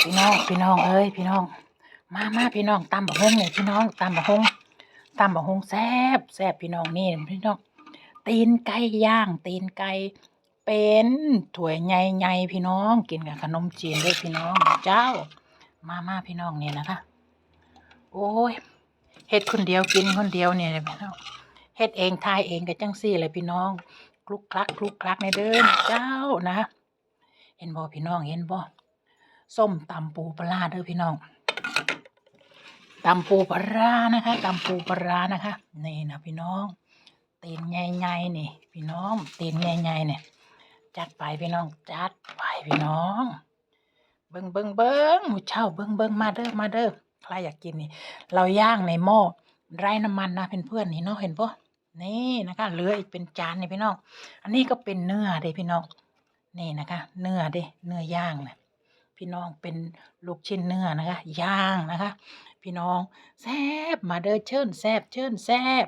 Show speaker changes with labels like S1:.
S1: พี่น้องพี่น้องเอ้ยพี่น้อง มามาพี่น้องตำบักฮงเนี่ยพี่น้องตำบักฮงตำบักฮงแซ่บแซ่บพี่น้องนี่พี่น้อง ตีนไก่ย่าง ตีนไก่เป็นถ้วยใหญ่ๆพี่น้อง กินกับขนมจีนด้วยพี่น้องเจ้า มามาพี่น้องเนี่ยนะคะ โอ้ยเฮ็ดคนเดียวกินคนเดียวเนี่ยพี่น้องเฮ็ดเองทายเองกับจังซี่เลยพี่น้องคลุกคลักคลุกคลักในเด้อเจ้านะ เห็นบ่พี่น้องเห็นบ่ ส้มตำปูปลาเด้อพี่น้องตำปูปลานะคะตำปูปลานะคะ นี่นะพี่น้องเตีนใหญ่ๆนี่พี่น้องเตีนใหญ่ๆเนี่ยจัดไปพี่น้องจัดไปพี่น้อง เบิ้งเบิ้งเบิ้งหมูเช่าเบิ้งเบิ้งมาเด้อมาเด้อใครอยากกินนี่ เราย่างในหม้อไร้น้ำมันนะเพื่อนเพื่อนๆนี่เนาะเห็นปะนี่นะคะเหลืออีกเป็นจานนี่พี่น้อง อันนี้ก็เป็นเนื้อเด้พี่น้อง นี่นะคะ เนื้อเด้เนื้อย่างนะ พี่น้องเป็นลูกชิ้นเนื้อนะคะย่างนะคะ พี่น้องแซบมาเด้อเชิญแซบเชิญแซบ